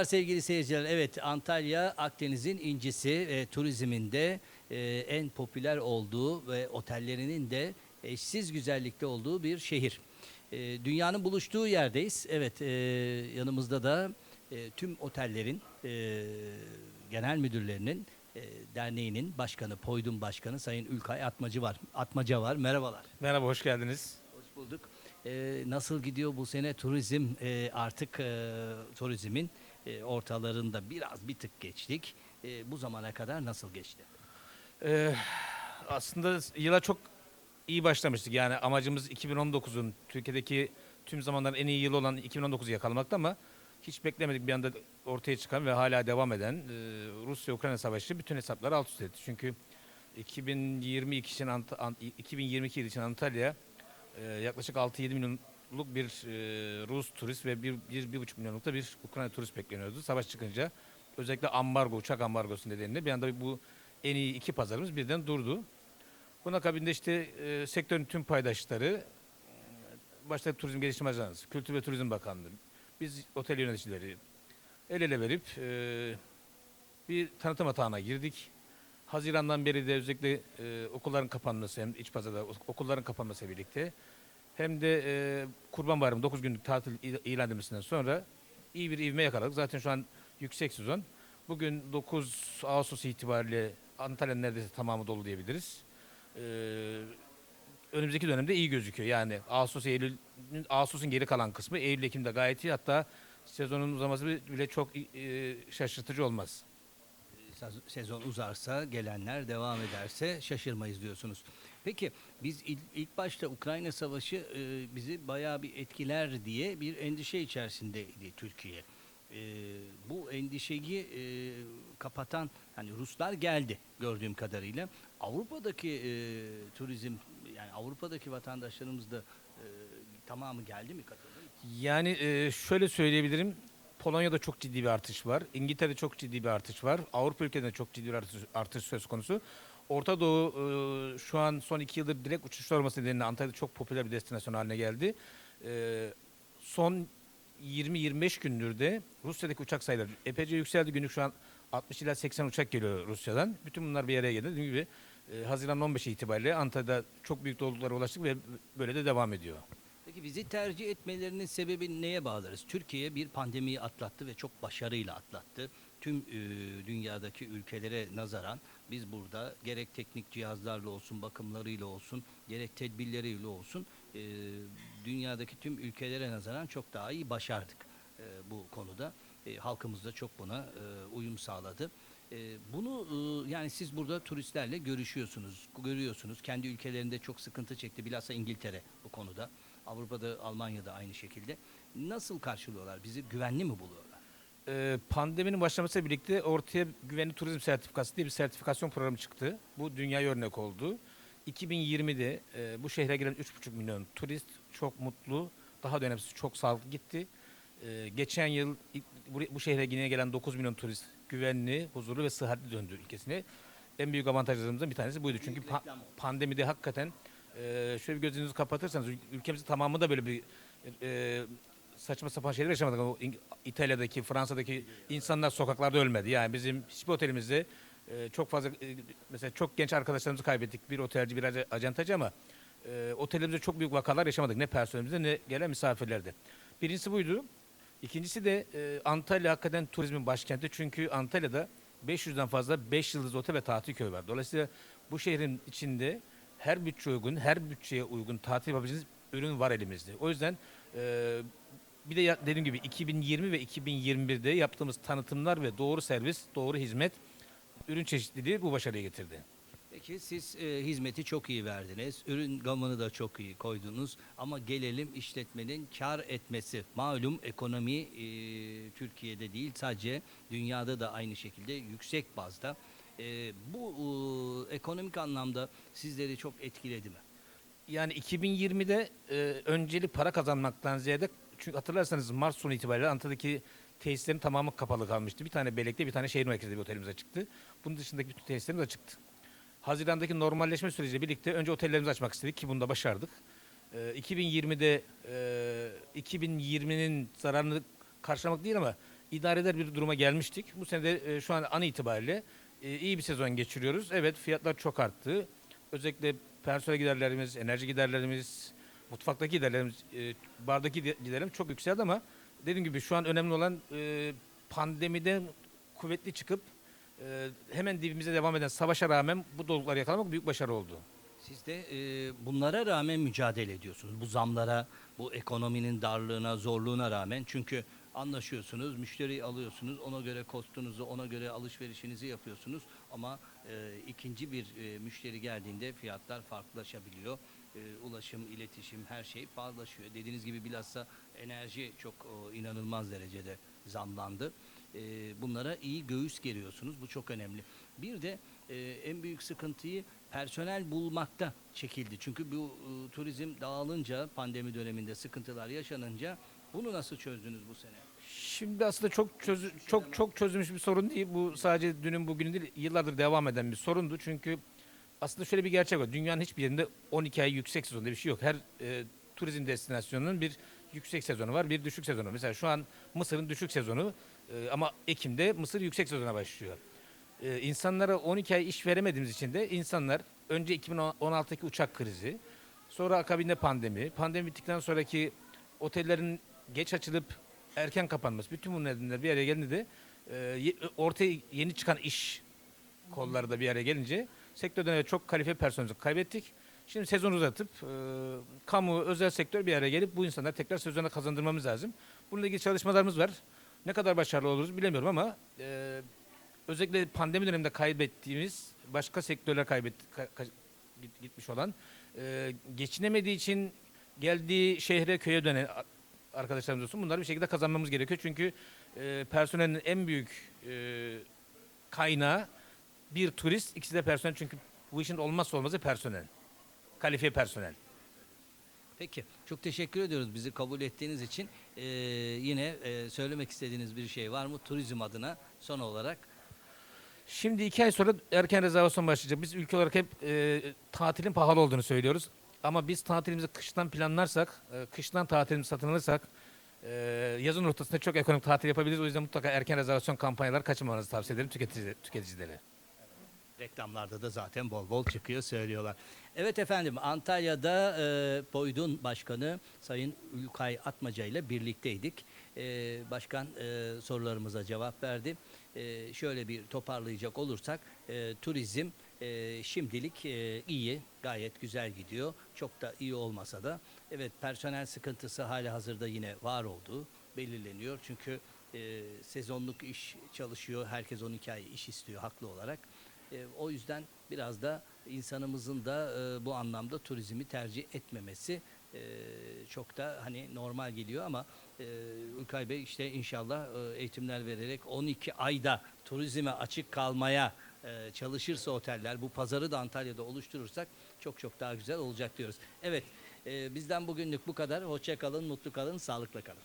Merhabalar sevgili seyirciler. Evet Antalya Akdeniz'in incisi e, turizminde e, en popüler olduğu ve otellerinin de eşsiz güzellikte olduğu bir şehir. E, dünyanın buluştuğu yerdeyiz. Evet e, yanımızda da e, tüm otellerin e, genel müdürlerinin e, derneğinin başkanı, Poydum Başkanı Sayın Ülkay Atmacı var. Atmaca var. Merhabalar. Merhaba, hoş geldiniz. Hoş bulduk. Ee, nasıl gidiyor bu sene turizm? Ee, artık e, turizmin e, ortalarında biraz bir tık geçtik. Ee, bu zamana kadar nasıl geçti? Ee, aslında yıla çok iyi başlamıştık. Yani amacımız 2019'un Türkiye'deki tüm zamanların en iyi yılı olan 2019'u yakalamakta ama hiç beklemedik bir anda ortaya çıkan ve hala devam eden e, Rusya-Ukrayna savaşı bütün hesapları alt üst etti. Çünkü 2022 için Ant- Ant- 2022 yılı için Antalya e, yaklaşık 6-7 milyonluk bir e, Rus turist ve 1-1,5 milyonluk da bir Ukrayna turist bekleniyordu. Savaş çıkınca özellikle ambargo, uçak ambargosu nedeniyle bir anda bu en iyi iki pazarımız birden durdu. Bunun akabinde işte e, sektörün tüm paydaşları, e, başta Turizm Gelişim Ajansı, Kültür ve Turizm Bakanlığı, biz otel yöneticileri el ele verip e, bir tanıtım hatağına girdik. Haziran'dan beri de özellikle e, okulların kapanması hem iç pazarda ok- okulların kapanması birlikte hem de e, Kurban Bayramı 9 günlük tatil il- ilan edilmesinden sonra iyi bir ivme yakaladık. Zaten şu an yüksek sezon. Bugün 9 Ağustos itibariyle Antalya'nın neredeyse tamamı dolu diyebiliriz. Ee, önümüzdeki dönemde iyi gözüküyor. Yani Ağustos, Eylül, Ağustos'un geri kalan kısmı Eylül, Ekim'de gayet iyi. Hatta sezonun uzaması bile çok e, şaşırtıcı olmaz. Sez- Sezon uzarsa, gelenler devam ederse şaşırmayız diyorsunuz. Peki biz il- ilk başta Ukrayna Savaşı e, bizi bayağı bir etkiler diye bir endişe içerisindeydi Türkiye. E, bu endişeyi e, kapatan hani Ruslar geldi gördüğüm kadarıyla. Avrupa'daki e, turizm yani Avrupa'daki vatandaşlarımız da tamamı geldi mi katıldı? Yani şöyle söyleyebilirim. Polonya'da çok ciddi bir artış var. İngiltere'de çok ciddi bir artış var. Avrupa ülkelerinde çok ciddi bir artış, artış söz konusu. Orta Doğu e, şu an son iki yıldır direkt uçuşlar olması nedeniyle Antalya'da çok popüler bir destinasyon haline geldi. E, son 20-25 gündür de Rusya'daki uçak sayıları epeyce yükseldi. Günlük şu an 60 ila 80 uçak geliyor Rusya'dan. Bütün bunlar bir araya geldi. Dediğim gibi e, Haziran 15 itibariyle Antalya'da çok büyük doluluklara ulaştık ve böyle de devam ediyor. Peki bizi tercih etmelerinin sebebi neye bağlarız? Türkiye bir pandemiyi atlattı ve çok başarıyla atlattı. Tüm e, dünyadaki ülkelere nazaran biz burada gerek teknik cihazlarla olsun, bakımlarıyla olsun, gerek tedbirleriyle olsun e, dünyadaki tüm ülkelere nazaran çok daha iyi başardık e, bu konuda. E, halkımız da çok buna e, uyum sağladı. E, bunu e, yani siz burada turistlerle görüşüyorsunuz, görüyorsunuz. Kendi ülkelerinde çok sıkıntı çekti. Bilhassa İngiltere bu konuda. Avrupa'da, Almanya'da aynı şekilde. Nasıl karşılıyorlar? Bizi güvenli mi buluyorlar? Ee, pandeminin başlamasıyla birlikte ortaya güvenli turizm sertifikası diye bir sertifikasyon programı çıktı. Bu dünya örnek oldu. 2020'de e, bu şehre giren 3,5 milyon turist çok mutlu, daha da önemlisi çok sağlıklı gitti. Ee, geçen yıl ilk- buraya- bu şehre yine gelen 9 milyon turist güvenli, huzurlu ve sıhhatli döndü ülkesine. En büyük avantajlarımızdan bir tanesi buydu. Çünkü pa- pandemide hakikaten e, şöyle bir gözünüzü kapatırsanız ül- ülkemizin tamamı da böyle bir e, saçma sapan şeyler yaşamadık. O İtalya'daki, Fransa'daki insanlar sokaklarda ölmedi. Yani bizim hiçbir otelimizde e, çok fazla e, mesela çok genç arkadaşlarımızı kaybettik. Bir otelci, bir ac- acentacı ama e, otelimizde çok büyük vakalar yaşamadık. Ne personelimizde ne gelen misafirlerde. Birincisi buydu. İkincisi de e, Antalya hakikaten turizmin başkenti. Çünkü Antalya'da 500'den fazla 5 yıldız otel ve tatil köyü var. Dolayısıyla bu şehrin içinde her bütçe uygun, her bütçeye uygun tatil yapabileceğiniz ürün var elimizde. O yüzden e, bir de dediğim gibi 2020 ve 2021'de yaptığımız tanıtımlar ve doğru servis, doğru hizmet, ürün çeşitliliği bu başarıya getirdi. Peki siz e, hizmeti çok iyi verdiniz. Ürün gamını da çok iyi koydunuz. Ama gelelim işletmenin kar etmesi. Malum ekonomi e, Türkiye'de değil sadece dünyada da aynı şekilde yüksek bazda. E, bu e, ekonomik anlamda sizleri çok etkiledi mi? Yani 2020'de e, önceli para kazanmaktan ziyade çünkü hatırlarsanız Mart sonu itibariyle Antalya'daki tesislerin tamamı kapalı kalmıştı. Bir tane Belek'te bir tane şehir merkezinde bir otelimiz açıktı. Bunun dışındaki bütün tesislerimiz açıktı. Haziran'daki normalleşme süreciyle birlikte önce otellerimizi açmak istedik ki bunu da başardık. E, 2020'de e, 2020'nin zararını karşılamak değil ama idare eder bir duruma gelmiştik. Bu sene de e, şu an an itibariyle e, iyi bir sezon geçiriyoruz. Evet fiyatlar çok arttı. Özellikle personel giderlerimiz, enerji giderlerimiz, mutfaktaki giderlerimiz, e, bardaki gi- giderlerimiz çok yükseldi ama dediğim gibi şu an önemli olan e, pandemiden kuvvetli çıkıp e, hemen dibimize devam eden savaşa rağmen bu dolulukları yakalamak büyük başarı oldu. Siz de e, bunlara rağmen mücadele ediyorsunuz. Bu zamlara, bu ekonominin darlığına, zorluğuna rağmen. Çünkü anlaşıyorsunuz, müşteri alıyorsunuz, ona göre kostunuzu, ona göre alışverişinizi yapıyorsunuz. Ama e, ikinci bir e, müşteri geldiğinde fiyatlar farklılaşabiliyor. E, ulaşım, iletişim, her şey pahalılaşıyor. Dediğiniz gibi bilhassa enerji çok o, inanılmaz derecede zamlandı. E, bunlara iyi göğüs geriyorsunuz. Bu çok önemli. Bir de e, en büyük sıkıntıyı personel bulmakta çekildi. Çünkü bu e, turizm dağılınca, pandemi döneminde sıkıntılar yaşanınca bunu nasıl çözdünüz bu sene? Şimdi aslında çok çözü, çok çok çözülmüş bir sorun değil. Bu sadece dünün bugünün değil, yıllardır devam eden bir sorundu. Çünkü aslında şöyle bir gerçek var. Dünyanın hiçbir yerinde 12 ay yüksek sezon diye bir şey yok. Her e, turizm destinasyonunun bir yüksek sezonu var, bir düşük sezonu. Mesela şu an Mısır'ın düşük sezonu e, ama Ekim'de Mısır yüksek sezona başlıyor. E, insanlara 12 ay iş veremediğimiz için de insanlar önce 2016'daki uçak krizi, sonra akabinde pandemi, pandemi bittikten sonraki otellerin geç açılıp erken kapanması, bütün bu nedenler bir araya gelince de e, ortaya yeni çıkan iş kolları da bir araya gelince sektörden evet çok kalifiye personel kaybettik. Şimdi sezonu uzatıp e, kamu, özel sektör bir araya gelip bu insanları tekrar sezona kazandırmamız lazım. Bununla ilgili çalışmalarımız var. Ne kadar başarılı oluruz bilemiyorum ama e, özellikle pandemi döneminde kaybettiğimiz başka sektörler kaybetti, ka- ka- git- gitmiş olan e, geçinemediği için geldiği şehre köye dönen arkadaşlarımız olsun bunları bir şekilde kazanmamız gerekiyor. Çünkü e, personelin en büyük e, kaynağı bir turist, ikisi de personel. Çünkü bu işin olmazsa olmazı personel. Kalifiye personel. Peki, çok teşekkür ediyoruz bizi kabul ettiğiniz için. E, yine e, söylemek istediğiniz bir şey var mı turizm adına son olarak? Şimdi iki ay sonra erken rezervasyon başlayacak. Biz ülke olarak hep e, tatilin pahalı olduğunu söylüyoruz. Ama biz tatilimizi kıştan planlarsak, e, kıştan tatilimizi satın alırsak e, yazın ortasında çok ekonomik tatil yapabiliriz. O yüzden mutlaka erken rezervasyon kampanyaları kaçırmamanızı tavsiye ederim tüketici, tüketicilere. Reklamlarda da zaten bol bol çıkıyor söylüyorlar. Evet efendim Antalya'da e, Boydun Başkanı Sayın Ülkay Atmaca ile birlikteydik. E, başkan e, sorularımıza cevap verdi. E, şöyle bir toparlayacak olursak e, turizm e, şimdilik e, iyi, gayet güzel gidiyor. Çok da iyi olmasa da evet personel sıkıntısı hali hazırda yine var olduğu belirleniyor. Çünkü e, sezonluk iş çalışıyor. Herkes 12 ay iş istiyor haklı olarak. E, o yüzden biraz da insanımızın da e, bu anlamda turizmi tercih etmemesi e, çok da hani normal geliyor ama e, Ülkay Bey işte inşallah e, eğitimler vererek 12 ayda turizme açık kalmaya çalışırsa oteller bu pazarı da Antalya'da oluşturursak çok çok daha güzel olacak diyoruz. Evet bizden bugünlük bu kadar. Hoşça kalın, mutlu kalın, sağlıkla kalın.